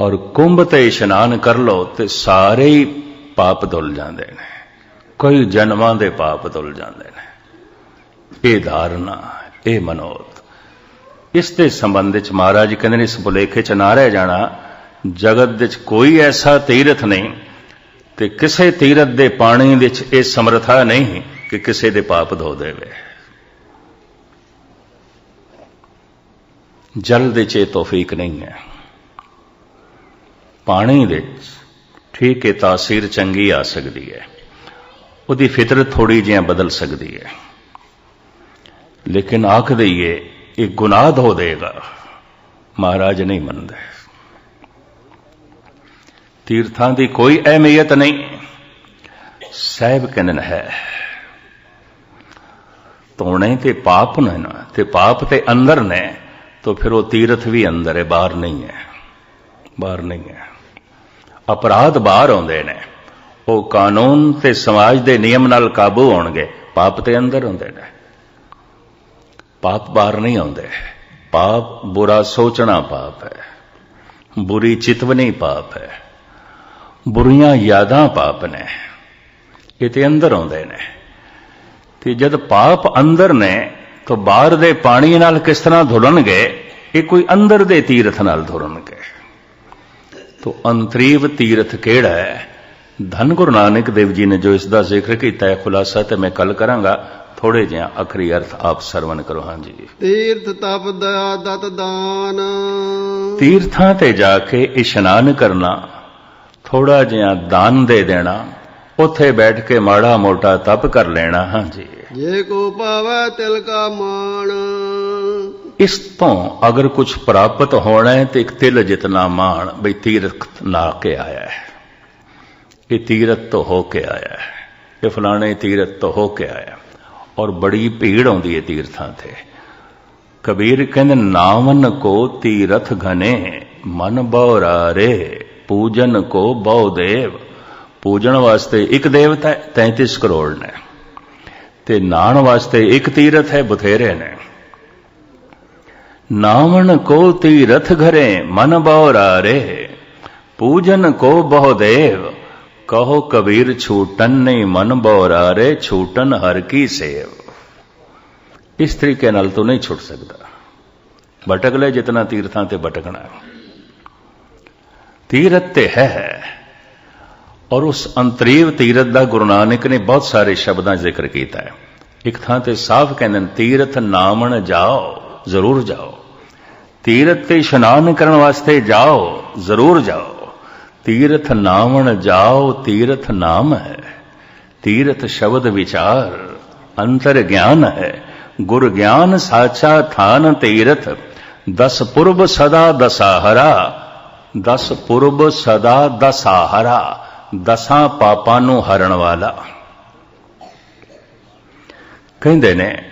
ਔਰ ਕੁੰਭ ਤੇ ਇਸ਼ਨਾਨ ਕਰ ਲੋ ਤੇ ਸਾਰੇ ਹੀ ਪਾਪ ਧੁੱਲ ਜਾਂਦੇ ਨੇ। ਕੋਈ ਜਨਮਾਂ ਦੇ ਪਾਪ ਧੁੱਲ ਜਾਂਦੇ ਨੇ। ਇਹ ਧਾਰਨਾ, ਇਹ ਮਨੋਤ ਇਸ ਦੇ ਸੰਬੰਧ ਵਿੱਚ ਮਹਾਰਾਜ ਕਹਿੰਦੇ ਨੇ, ਇਸ ਭੁਲੇਖੇ ਚ ਨਾ ਰਹਿ ਜਾਣਾ। ਜਗਤ ਵਿੱਚ ਕੋਈ ਐਸਾ ਤੀਰਥ ਨਹੀਂ ਤੇ ਕਿਸੇ ਤੀਰਥ ਦੇ ਪਾਣੀ ਵਿੱਚ ਇਹ ਸਮਰਥਾ ਨਹੀਂ ਕਿ ਕਿਸੇ ਦੇ ਪਾਪ ਧੋ ਦੇਵੇ। ਜਲ ਦੇ ਚ ਇਹ ਤੋਫੀਕ ਨਹੀਂ ਹੈ। ਪਾਣੀ ਵਿੱਚ ਠੀਕ ਹੈ ਤਾਸੀਰ ਚੰਗੀ ਆ ਸਕਦੀ ਹੈ। ਉਹਦੀ ਫਿਤਰਤ ਥੋੜੀ ਜਿਹੀ ਬਦਲ ਸਕਦੀ ਹੈ। ਲੇਕਿਨ ਆਖ ਦਈਏ, ਇਹ ਗੁਨਾਹ ਹੋ ਦੇਗਾ। ਮਹਾਰਾਜ ਨਹੀਂ ਮੰਨਦੇ। ਤੀਰਥਾਂ ਦੀ ਕੋਈ ਅਹਿਮੀਅਤ ਨਹੀਂ। ਸਹਿਬ ਕਹਿੰਦੇ ਨੇ, ਹੈ। ਧੋਣੇ ਤੇ ਪਾਪ ਨੇ ਨਾ, ਤੇ ਪਾਪ ਤੇ ਅੰਦਰ ਨੇ, ਤਾਂ ਫਿਰ ਉਹ ਤੀਰਥ ਵੀ ਅੰਦਰ ਹੈ, ਬਾਹਰ ਨਹੀਂ ਹੈ। ਬਾਹਰ ਨਹੀਂ ਹੈ। ਅਪਰਾਧ ਬਾਹਰ ਆਉਂਦੇ ਨੇ। ਉਹ ਕਾਨੂੰਨ ਤੇ ਸਮਾਜ ਦੇ ਨਿਯਮ ਨਾਲ ਕਾਬੂ ਹੋਣਗੇ, ਪਾਪ ਤੇ ਅੰਦਰ ਹੁੰਦੇ ਨੇ। ਪਾਪ ਬਾਹਰ ਨਹੀਂ ਆਉਂਦੇ। ਪਾਪ ਬੁਰਾ ਸੋਚਣਾ ਪਾਪ ਹੈ। ਬੁਰੀ ਚਿਤਵਨੀ ਪਾਪ ਹੈ। ਬੁਰੀਆਂ ਯਾਦਾਂ ਪਾਪ ਨੇ ਇਹ ਤੇ ਅੰਦਰ ਆਉਂਦੇ ਨੇ। ਤੇ ਜਦ ਪਾਪ ਅੰਦਰ ਨੇ ਤਾਂ ਬਾਹਰ ਦੇ ਪਾਣੀ ਨਾਲ ਕਿਸ ਤਰ੍ਹਾਂ ਧੁਲਣਗੇ ਇਹ ਕੋਈ ਅੰਦਰ ਦੇ ਤੀਰਥ ਨਾਲ ਧੁਲਣਗੇ। ਤੋ ਅੰਤਰੀਵ ਤੀਰਥ ਕਿਹੜਾ ਹੈ? ਧੰਨ ਗੁਰੂ ਨਾਨਕ ਦੇਵ ਜੀ ਨੇ ਜੋ ਇਸ ਦਾ ਜ਼ਿਕਰ ਕੀਤਾ ਹੈ ਖੁਲਾਸਾ ਤੇ ਮੈਂ ਕੱਲ ਕਰਾਂਗਾ। ਥੋੜੇ ਜਿਹਾ ਅਖਰੀ ਅਰਥ ਆਪ ਸਰਵਨ ਕਰੋ ਹਾਂਜੀ ਤੀਰਥ ਤਪ ਦਤ ਦਾਨ। ਤੀਰਥਾਂ ਤੇ ਜਾ ਕੇ ਇਸ਼ਨਾਨ ਕਰਨਾ ਥੋੜਾ ਜਿਹਾ ਦਾਨ ਦੇ ਦੇਣਾ ਉੱਥੇ ਬੈਠ ਕੇ ਮਾੜਾ ਮੋਟਾ ਤਪ ਕਰ ਲੈਣਾ ਹਾਂਜੀ। ਜੇ ਕੋ ਪਾਵੈ ਤਿਲ ਕਾ ਮਾਣ। ਇਸ ਤੋਂ ਅਗਰ ਕੁਝ ਪ੍ਰਾਪਤ ਹੋਣਾ ਹੈ ਤੇ ਇੱਕ ਤਿਲ ਜਿਤਨਾ ਮਾਣ ਬਈ ਤੀਰਥ ਨਾ ਕੇ ਆਇਆ ਹੈ। ਇਹ ਤੀਰਥ ਤੋਂ ਹੋ ਕੇ ਆਇਆ ਹੈ। ਇਹ ਫਲਾਣੇ ਤੀਰਥ ਤੋਂ ਹੋ ਕੇ ਆਇਆ ਔਰ ਬੜੀ ਭੀੜ ਆਉਂਦੀ ਹੈ ਤੀਰਥਾਂ ਤੇ। ਕਬੀਰ ਕਹਿੰਦੇ ਨਾਮਨ ਕੋ ਤੀਰਥ ਘਨੇ ਮਨ ਬਉਰਾ ਰੇ ਪੂਜਨ ਕੋ ਬਹੁ ਪੂਜਣ ਵਾਸਤੇ ਇੱਕ ਦੇਵਤਾ ਹੈ 33 ਕਰੋੜ ਨੇ। ਤੇ ਨਾਣ ਵਾਸਤੇ ਇੱਕ ਤੀਰਥ ਹੈ ਬਥੇਰੇ ਨੇ। ਨਾਵਣ ਕੋ ਤੀਰਥ ਘਰੇ ਮਨ ਬਉਰਾ ਰੇ। ਪੂਜਨ ਕੋ ਬਹੁ ਦੇਵ। ਕਹੋ ਕਬੀਰ ਛੂਟਨ ਨਹੀਂ ਮਨ ਬਉਰਾ ਰੇ, ਛੂਟਨ ਹਰ ਕੀ ਸੇਵ। ਇਸ ਤਰੀਕੇ ਨਾਲ ਤੂੰ ਨਹੀਂ ਛੁੱਟ ਸਕਦਾ। ਭਟਕ ਲੈ ਜਿਤਨਾ ਤੀਰਥਾਂ ਤੇ ਭਟਕਣਾ ਤੀਰਥ ਤੇ ਹੈ। ਔਰ ਉਸ ਅੰਤਰੀਵ ਤੀਰਥ ਦਾ ਗੁਰੂ ਨਾਨਕ ਨੇ ਬਹੁਤ ਸਾਰੇ ਸ਼ਬਦਾਂ ਜ਼ਿਕਰ ਕੀਤਾ ਹੈ। ਇੱਕ ਥਾਂ ਤੇ ਸਾਫ਼ ਕਹਿੰਦੇ ਨੇ, ਤੀਰਥ ਨਾਮਣ ਜਾਓ, ਜ਼ਰੂਰ ਜਾਓ। ਤੀਰਥ ਤੇ ਇਸ਼ਨਾਨ ਕਰਨ ਵਾਸਤੇ ਜਾਓ, ਜ਼ਰੂਰ ਜਾਓ। ਤੀਰਥ ਨਾਮਣ ਜਾਓ, ਤੀਰਥ ਨਾਮ ਹੈ। ਤੀਰਥ ਸ਼ਬਦ ਵਿਚਾਰ ਅੰਤਰ ਗਿਆਨ ਹੈ। ਗੁਰ ਗਿਆਨ ਸਾਚਾ ਥਾਨ ਤੀਰਥ, ਦਸ ਪੁਰਬ ਸਦਾ ਦਸਾਹਰਾ। ਦਸ ਪੁਰਬ ਸਦਾ ਦਸਾਹਰਾ ਦਸਾਂ ਪਾਪਾਂ ਨੂੰ ਹਰਨ ਵਾਲਾ। ਕਹਿੰਦੇ ਨੇ,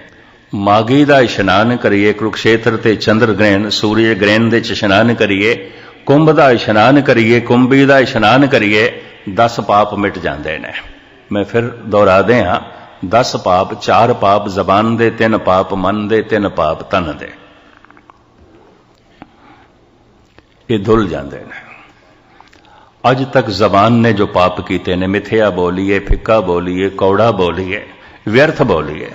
ਮਾਗੀ ਦਾ ਇਸ਼ਨਾਨ ਕਰੀਏ, ਕੁਰਕਸ਼ੇਤਰ ਤੇ ਚੰਦਰ ਗ੍ਰਹਿਣ, ਸੂਰਜ ਗ੍ਰਹਿਣ ਦੇ ਚ ਇਸ਼ਨਾਨ ਕਰੀਏ, ਕੁੰਭ ਦਾ ਇਸ਼ਨਾਨ ਕਰੀਏ, ਕੁੰਭੀ ਦਾ ਇਸ਼ਨਾਨ ਕਰੀਏ 10 ਪਾਪ ਮਿਟ ਜਾਂਦੇ ਨੇ। ਮੈਂ ਫਿਰ ਦੁਹਰਾਦੇ ਹਾਂ 10 ਪਾਪ, ਚਾਰ ਪਾਪ ਜ਼ਬਾਨ ਦੇ, ਤਿੰਨ ਪਾਪ ਮਨ ਦੇ, ਤਿੰਨ ਪਾਪ ਤਨ ਦੇ। ਇਹ ਧੁਲ ਜਾਂਦੇ ਨੇ ਅੱਜ ਤੱਕ ਜ਼ਬਾਨ ਨੇ ਜੋ ਪਾਪ ਕੀਤੇ ਨੇ ਮਿਥਿਆ ਬੋਲੀਏ ਫਿੱਕਾ ਬੋਲੀਏ ਕੌੜਾ ਬੋਲੀਏ ਵਿਅਰਥ ਬੋਲੀਏ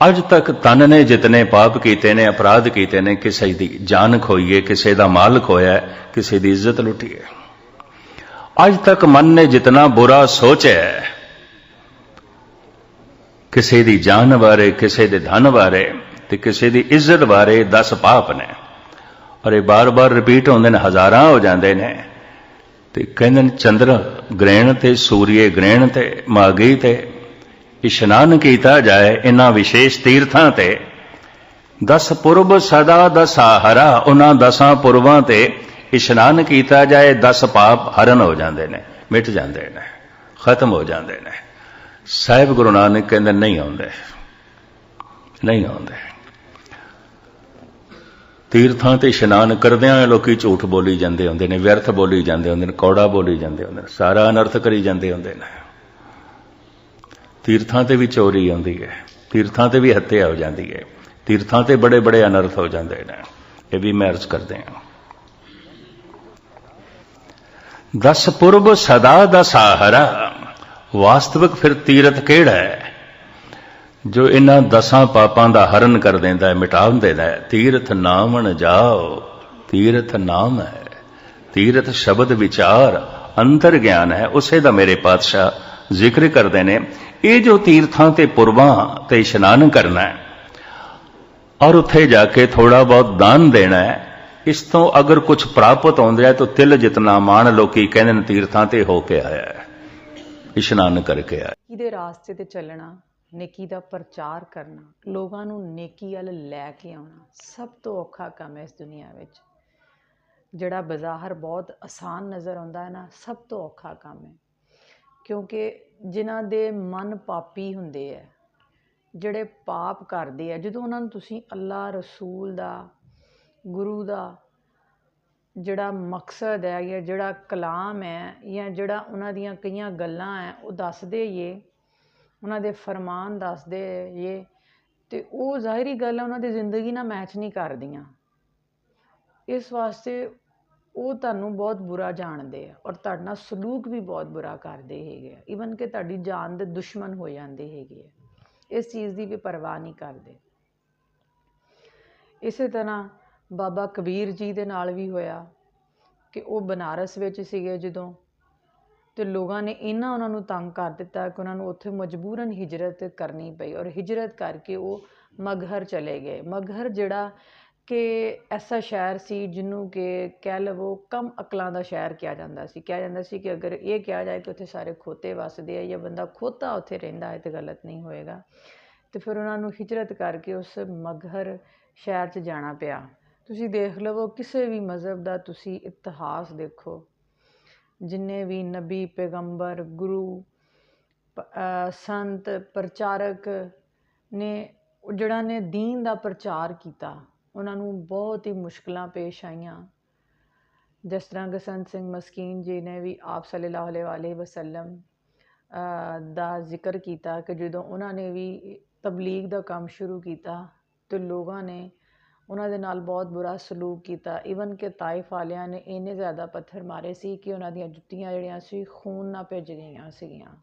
ਅੱਜ ਤੱਕ ਤਨ ਨੇ ਜਿਤਨੇ ਪਾਪ ਕੀਤੇ ਨੇ ਅਪਰਾਧ ਕੀਤੇ ਨੇ ਕਿਸੇ ਦੀ ਜਾਨ ਖੋਈਏ ਕਿਸੇ ਦਾ ਮਾਲ ਖੋਇਆ ਕਿਸੇ ਦੀ ਇੱਜ਼ਤ ਲੁੱਟੀ ਹੈ ਅੱਜ ਤੱਕ ਮਨ ਨੇ ਜਿਤਨਾ ਬੁਰਾ ਸੋਚਿਆ ਕਿਸੇ ਦੀ ਜਾਨ ਬਾਰੇ ਕਿਸੇ ਦੇ ਧਨ ਬਾਰੇ ਤੇ ਕਿਸੇ ਦੀ ਇੱਜ਼ਤ ਬਾਰੇ 10 ਪਾਪ ਨੇ ਔਰ ਇਹ ਬਾਰ-ਬਾਰ ਰਿਪੀਟ ਹੁੰਦੇ ਨੇ, ਹਜ਼ਾਰਾਂ ਹੋ ਜਾਂਦੇ ਨੇ। ਤੇ ਕਹਿੰਦੇ ਨੇ, ਚੰਦਰ ਗ੍ਰਹਿਣ ਤੇ, ਸੂਰਯ ਗ੍ਰਹਿਣ ਤੇ ਮਾਗੀ ਤੇ, ਇਸ਼ਨਾਨ ਕੀਤਾ ਜਾਏ ਇਹਨਾਂ ਵਿਸ਼ੇਸ਼ ਤੀਰਥਾਂ ਤੇ। ਦਸ ਪੁਰਬ ਸਦਾ ਦਸਾਹਰਾ ਉਹਨਾਂ ਦਸਾਂ ਪੁਰਬਾਂ ਤੇ ਇਸ਼ਨਾਨ ਕੀਤਾ ਜਾਏ 10 ਪਾਪ ਹਰਨ ਹੋ ਜਾਂਦੇ ਨੇ, ਮਿਟ ਜਾਂਦੇ ਨੇ, ਖਤਮ ਹੋ ਜਾਂਦੇ ਨੇ। ਸਾਹਿਬ ਗੁਰੂ ਨਾਨਕ ਕਹਿੰਦੇ, ਨਹੀਂ ਆਉਂਦੇ ਨਹੀਂ ਆਉਂਦੇ। ਤੀਰਥਾਂ ਤੇ ਇਸ਼ਨਾਨ ਕਰਦਿਆਂ ਲੋਕੀ ਝੂਠ ਬੋਲੀ ਜਾਂਦੇ ਹੁੰਦੇ ਨੇ, ਵਿਅਰਥ ਬੋਲੀ ਜਾਂਦੇ ਹੁੰਦੇ ਨੇ, ਕੌੜਾ ਬੋਲੀ ਜਾਂਦੇ ਹੁੰਦੇ ਨੇ, ਸਾਰਾ ਅਨਰਥ ਕਰੀ ਜਾਂਦੇ ਹੁੰਦੇ ਨੇ। ਤੀਰਥਾਂ ਤੇ ਵੀ ਚੋਰੀ ਆਉਂਦੀ ਹੈ, ਤੀਰਥਾਂ ਤੇ ਵੀ ਹੱਤਿਆ ਹੋ ਜਾਂਦੀ ਹੈ, ਤੀਰਥਾਂ ਤੇ ਬੜੇ ਬੜੇ ਅਨਰਥ ਹੋ ਜਾਂਦੇ ਨੇ, ਇਹ ਵੀ ਮੈਂ ਅਰਜ਼ ਕਰਦੇ ਹਾਂ। ਦਸ ਪੁਰਬ ਸਦਾ ਦਸਾਹਰਾ ਵਾਸਤਵਿਕ ਫਿਰ ਤੀਰਥ ਕਿਹੜਾ ਹੈ? ਜੋ ਇਹਨਾਂ ਦਸਾਂ ਪਾਪਾਂ ਦਾ ਹਰਨ ਕਰ ਦਿੰਦਾ ਹੈ, ਮਿਟਾ ਦਿੰਦਾ ਹੈ, ਤੀਰਥ ਨਾਮਣ ਜਾਓ, ਤੀਰਥ ਨਾਮ ਹੈ, ਤੀਰਥ ਸ਼ਬਦ ਵਿਚਾਰ, ਅੰਤਰ ਗਿਆਨ ਹੈ, ਉਸੇ ਦਾ ਮੇਰੇ ਪਾਤਸ਼ਾਹ ਜ਼ਿਕਰ ਕਰਦੇ ਨੇ। ਇਹ ਜੋ ਤੀਰਥਾਂ ਤੇ ਪੁਰਬਾਂ ਤੇ ਇਸ਼ਨਾਨ ਕਰਨਾ ਹੈ, ਔਰ ਉੱਥੇ ਜਾ ਕੇ ਥੋੜਾ ਬਹੁਤ ਦਾਨ ਦੇਣਾ ਹੈ, ਇਸ ਤੋਂ ਅਗਰ ਕੁਝ ਪ੍ਰਾਪਤ ਹੁੰਦਾ ਹੈ ਤਾਂ ਤਿਲ ਜਿਤਨਾ ਮਾਣ ਲੋਕੀ ਕਹਿੰਦੇ ਨੇ ਤੀਰਥਾਂ ਤੇ ਹੋ ਕੇ ਆਇਆ ਹੈ, ਇਸ਼ਨਾਨ ਕਰਕੇ ਆਇਆ ਨੇਕੀ ਰਾਸਤੇ ਤੇ ਚੱਲਣਾ? ਨੇਕੀ ਦਾ ਪ੍ਰਚਾਰ ਕਰਨਾ, ਲੋਕਾਂ ਨੂੰ ਨੇਕੀ ਵੱਲ ਲੈ ਕੇ ਆਉਣਾ, ਸਭ ਤੋਂ ਔਖਾ ਕੰਮ ਹੈ ਇਸ ਦੁਨੀਆ ਵਿੱਚ। ਜਿਹੜਾ ਬਾਜ਼ਾਰ ਬਹੁਤ ਆਸਾਨ ਨਜ਼ਰ ਆਉਂਦਾ ਹੈ ਨਾ, ਸਭ ਤੋਂ ਔਖਾ ਕੰਮ ਹੈ। ਕਿਉਂਕਿ ਜਿਨ੍ਹਾਂ ਦੇ ਮਨ ਪਾਪੀ ਹੁੰਦੇ ਹੈ, ਜਿਹੜੇ ਪਾਪ ਕਰਦੇ ਆ ਜਦੋਂ ਉਹਨਾਂ ਨੂੰ ਤੁਸੀਂ ਅੱਲਾ ਰਸੂਲ ਦਾ, ਗੁਰੂ ਦਾ ਜਿਹੜਾ ਮਕਸਦ ਹੈ ਜਾਂ ਜਿਹੜਾ ਕਲਾਮ ਹੈ ਜਾਂ ਜਿਹੜਾ ਉਹਨਾਂ ਦੀਆਂ ਕਈਆਂ ਗੱਲਾਂ ਹੈ, ਉਹ ਦੱਸਦੇ ਇਹ ਉਹਨਾਂ ਦੇ ਫਰਮਾਨ ਦੱਸਦੇ ਯੇ ਅਤੇ ਉਹ ਜ਼ਾਹਿਰੀ ਗੱਲ ਹੈ ਉਹਨਾਂ ਦੀ ਜ਼ਿੰਦਗੀ ਨਾਲ ਮੈਚ ਨਹੀਂ ਕਰਦੀਆਂ। ਇਸ ਵਾਸਤੇ ਉਹ ਤੁਹਾਨੂੰ ਬਹੁਤ ਬੁਰਾ ਜਾਣਦੇ ਆ ਔਰ ਤੁਹਾਡੇ ਨਾਲ ਸਲੂਕ ਵੀ ਬਹੁਤ ਬੁਰਾ ਕਰਦੇ ਹੈਗੇ ਆ। ਈਵਨ ਕਿ ਤੁਹਾਡੀ ਜਾਨ ਦੇ ਦੁਸ਼ਮਣ ਹੋ ਜਾਂਦੇ ਹੈਗੇ ਆ। ਇਸ ਚੀਜ਼ ਦੀ ਵੀ ਪਰਵਾਹ ਨਹੀਂ ਕਰਦੇ। ਇਸੇ ਤਰ੍ਹਾਂ ਬਾਬਾ ਕਬੀਰ ਜੀ ਦੇ ਨਾਲ ਵੀ ਹੋਇਆ ਕਿ ਉਹ ਬਨਾਰਸ ਵਿੱਚ ਸੀਗੇ ਜਦੋਂ। ਅਤੇ ਲੋਕਾਂ ਨੇ ਇੰਨਾ ਉਹਨਾਂ ਨੂੰ ਤੰਗ ਕਰ ਦਿੱਤਾ ਕਿ ਉਹਨਾਂ ਨੂੰ ਉੱਥੇ ਮਜਬੂਰਨ ਹਿਜਰਤ ਕਰਨੀ ਪਈ ਔਰ ਹਿਜਰਤ ਕਰਕੇ ਉਹ ਮਗਹਰ ਚਲੇ ਗਏ। ਮਗਹਰ ਜਿਹੜਾ ਕਿ ਐਸਾ ਸ਼ਹਿਰ ਸੀ ਜਿਹਨੂੰ ਕਿ ਕਹਿ ਲਵੋ ਕਮ ਅਕਲਾਂ ਦਾ ਸ਼ਹਿਰ ਕਿਹਾ ਜਾਂਦਾ ਸੀ। ਕਿਹਾ ਜਾਂਦਾ ਸੀ ਕਿ ਅਗਰ ਇਹ ਕਿਹਾ ਜਾਏ ਕਿ ਉੱਥੇ ਸਾਰੇ ਖੋਤੇ ਵੱਸਦੇ ਆ ਜਾਂ ਬੰਦਾ ਖੋਤਾ ਉੱਥੇ ਰਹਿੰਦਾ ਹੈ ਤਾਂ ਗਲਤ ਨਹੀਂ ਹੋਏਗਾ। ਅਤੇ ਫਿਰ ਉਹਨਾਂ ਨੂੰ ਹਿਜਰਤ ਕਰਕੇ ਉਸ ਮਗਹਰ ਸ਼ਹਿਰ 'ਚ ਜਾਣਾ ਪਿਆ। ਤੁਸੀਂ ਦੇਖ ਲਵੋ ਕਿਸੇ ਵੀ ਮਜ਼ਹਬ ਦਾ ਤੁਸੀਂ ਇਤਿਹਾਸ ਦੇਖੋ। ਜਿੰਨੇ ਵੀ ਨਬੀ, ਪੈਗੰਬਰ, ਗੁਰੂ ਸੰਤ, ਪ੍ਰਚਾਰਕ ਨੇ ਉਹ ਜਿਹੜਾ ਨੇ ਦੀਨ ਦਾ ਪ੍ਰਚਾਰ ਕੀਤਾ, ਉਹਨਾਂ ਨੂੰ ਬਹੁਤ ਹੀ ਮੁਸ਼ਕਲਾਂ ਪੇਸ਼ ਆਈਆਂ। ਜਿਸ ਤਰ੍ਹਾਂ ਗਸੰਤ ਸਿੰਘ ਮਸਕੀਨ ਜੀ ਨੇ ਵੀ ਆਪ ਸੱਲੱਲਾਹੁ ਅਲੈਹਿ ਵਸੱਲਮ ਦਾ ਜ਼ਿਕਰ ਕੀਤਾ ਕਿ ਜਦੋਂ ਉਹਨਾਂ ਨੇ ਵੀ ਤਬਲੀਗ ਦਾ ਕੰਮ ਸ਼ੁਰੂ ਕੀਤਾ ਤੇ ਲੋਕਾਂ ਨੇ ਉਹਨਾਂ ਦੇ ਨਾਲ ਬਹੁਤ ਬੁਰਾ ਸਲੂਕ ਕੀਤਾ। ਈਵਨ ਕਿ ਤਾਇਫ ਵਾਲਿਆਂ ਨੇ ਇੰਨੇ ਜ਼ਿਆਦਾ ਪੱਥਰ ਮਾਰੇ ਸੀ ਕਿ ਉਹਨਾਂ ਦੀਆਂ ਜੁੱਤੀਆਂ ਜਿਹੜੀਆਂ ਸੀ ਖੂਨ ਨਾਲ ਭਿੱਜ ਗਈਆਂ ਸੀਗੀਆਂ।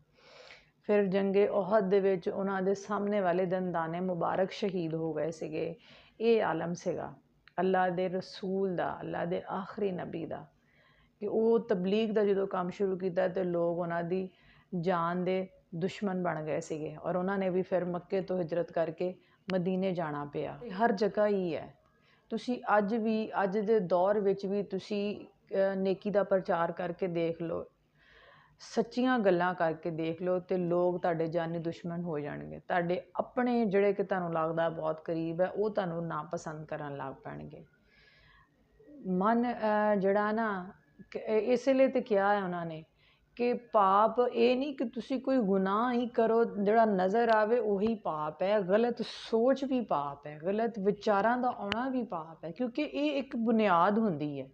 ਫਿਰ ਜੰਗੇ ਅਹਦ ਦੇ ਵਿੱਚ ਉਹਨਾਂ ਦੇ ਸਾਹਮਣੇ ਵਾਲੇ ਦੰਦਾਨੇ ਮੁਬਾਰਕ ਸ਼ਹੀਦ ਹੋ ਗਏ ਸੀਗੇ। ਇਹ ਆਲਮ ਸੀਗਾ। ਅੱਲਾ ਦੇ ਰਸੂਲ ਦਾ, ਅੱਲਾ ਦੇ ਆਖਰੀ ਨਬੀ ਦਾ। ਕਿ ਉਹ ਤਬਲੀਗ ਦਾ ਜਦੋਂ ਕੰਮ ਸ਼ੁਰੂ ਕੀਤਾ ਤੇ ਲੋਕ ਉਹਨਾਂ ਦੀ ਜਾਨ ਦੇ ਦੁਸ਼ਮਣ ਬਣ ਗਏ ਸੀਗੇ। ਔਰ ਉਹਨਾਂ ਨੇ ਵੀ ਫਿਰ ਮੱਕੇ ਤੋਂ ਹਿਜਰਤ ਕਰਕੇ ਮਦੀਨੇ ਜਾਣਾ ਪਿਆ। ਹਰ ਜਗ੍ਹਾ ਹੀ ਹੈ। ਤੁਸੀਂ ਅੱਜ ਵੀ, ਅੱਜ ਦੇ ਦੌਰ ਵਿੱਚ ਵੀ ਤੁਸੀਂ ਨੇਕੀ ਦਾ ਪ੍ਰਚਾਰ ਕਰਕੇ ਦੇਖ ਲਓ। ਸੱਚੀਆਂ ਗੱਲਾਂ ਕਰਕੇ ਦੇਖ ਲਓ ਤੇ ਲੋਕ ਤੁਹਾਡੇ ਜਾਨੀ ਦੁਸ਼ਮਣ ਹੋ ਜਾਣਗੇ। ਤੁਹਾਡੇ ਆਪਣੇ ਜਿਹੜੇ ਕਿ ਤੁਹਾਨੂੰ ਲੱਗਦਾ ਬਹੁਤ ਕਰੀਬ ਹੈ, ਉਹ ਤੁਹਾਨੂੰ ਨਾ ਪਸੰਦ ਕਰਨ ਲੱਗ ਪੈਣਗੇ। ਮਨ ਜਿਹੜਾ ਨਾ, ਕਿ ਇਸੇ ਲਈ ਤੇ ਕਿਹਾ ਹੈ ਉਹਨਾਂ ਨੇ ਕਿ ਪਾਪ ਇਹ ਨਹੀਂ ਕਿ ਤੁਸੀਂ ਕੋਈ ਗੁਨਾਹ ਹੀ ਕਰੋ, ਜਿਹੜਾ ਨਜ਼ਰ ਆਵੇ ਉਹੀ ਪਾਪ ਹੈ। ਗਲਤ ਸੋਚ ਵੀ ਪਾਪ ਹੈ। ਗਲਤ ਵਿਚਾਰਾਂ ਦਾ ਆਉਣਾ ਵੀ ਪਾਪ ਹੈ, ਕਿਉਂਕਿ ਇਹ ਇੱਕ ਬੁਨਿਆਦ ਹੁੰਦੀ ਹੈ।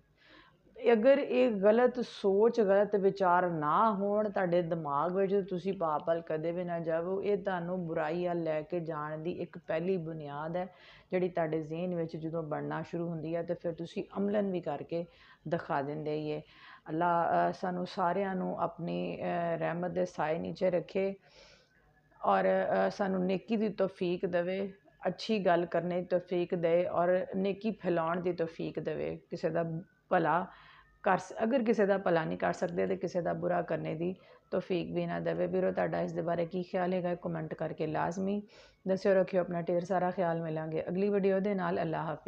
ਅਗਰ ਇਹ ਗਲਤ ਸੋਚ, ਗਲਤ ਵਿਚਾਰ ਨਾ ਹੋਣ, ਤੁਹਾਡੇ ਦਿਮਾਗ ਵਿੱਚ ਤੁਸੀਂ ਪਾਪ ਵੱਲ ਕਦੇ ਵੀ ਨਾ ਜਾਵੋ, ਇਹ ਤੁਹਾਨੂੰ ਬੁਰਾਈ ਵੱਲ ਲੈ ਕੇ ਜਾਣ ਦੀ ਇੱਕ ਪਹਿਲੀ ਬੁਨਿਆਦ ਹੈ, ਜਿਹੜੀ ਤੁਹਾਡੇ ਜ਼ਿਹਨ ਵਿੱਚ ਜਦੋਂ ਬਣਨਾ ਸ਼ੁਰੂ ਹੁੰਦੀ ਹੈ, ਤੇ ਫਿਰ ਤੁਸੀਂ ਅਮਲਨ ਵੀ ਕਰਕੇ ਦਿਖਾ ਦਿੰਦੇ ਹੀ ਹੈ। ਅੱਲਾ ਸਾਨੂੰ ਸਾਰਿਆਂ ਨੂੰ ਆਪਣੀ ਰਹਿਮਤ ਦੇ ਸਾਏ ਨੀਚੇ ਰੱਖੇ ਔਰ ਸਾਨੂੰ ਨੇਕੀ ਦੀ ਤੌਫੀਕ ਦੇਵੇ, ਅੱਛੀ ਗੱਲ ਕਰਨੇ ਦੀ ਤੌਫੀਕ ਦੇ ਔਰ ਨੇਕੀ ਫੈਲਾਉਣ ਦੀ ਤੌਫੀਕ ਦੇਵੇ। ਕਿਸੇ ਦਾ ਭਲਾ ਕਰ ਅਗਰ ਕਿਸੇ ਦਾ ਭਲਾ ਨਹੀਂ ਕਰ ਸਕਦੇ ਤੇ ਕਿਸੇ ਦਾ ਬੁਰਾ ਕਰਨੇ ਦੀ ਤੋਫੀਕ ਵੀ ਨਾ ਦੇਵੇ। ਵੀਰੋ, ਤੁਹਾਡਾ ਇਸ ਦੇ ਬਾਰੇ ਕੀ ਖਿਆਲ ਹੈਗਾ ਕਮੈਂਟ ਕਰਕੇ ਲਾਜ਼ਮੀ ਦੱਸਿਓ, ਰੱਖਿਓ ਆਪਣਾ ਢੇਰ ਸਾਰਾ ਖਿਆਲ। ਮਿਲਾਂਗੇ ਅਗਲੀ ਵੀਡੀਓ ਦੇ ਨਾਲ। ਅੱਲਾ ਹਾਫਿਜ਼।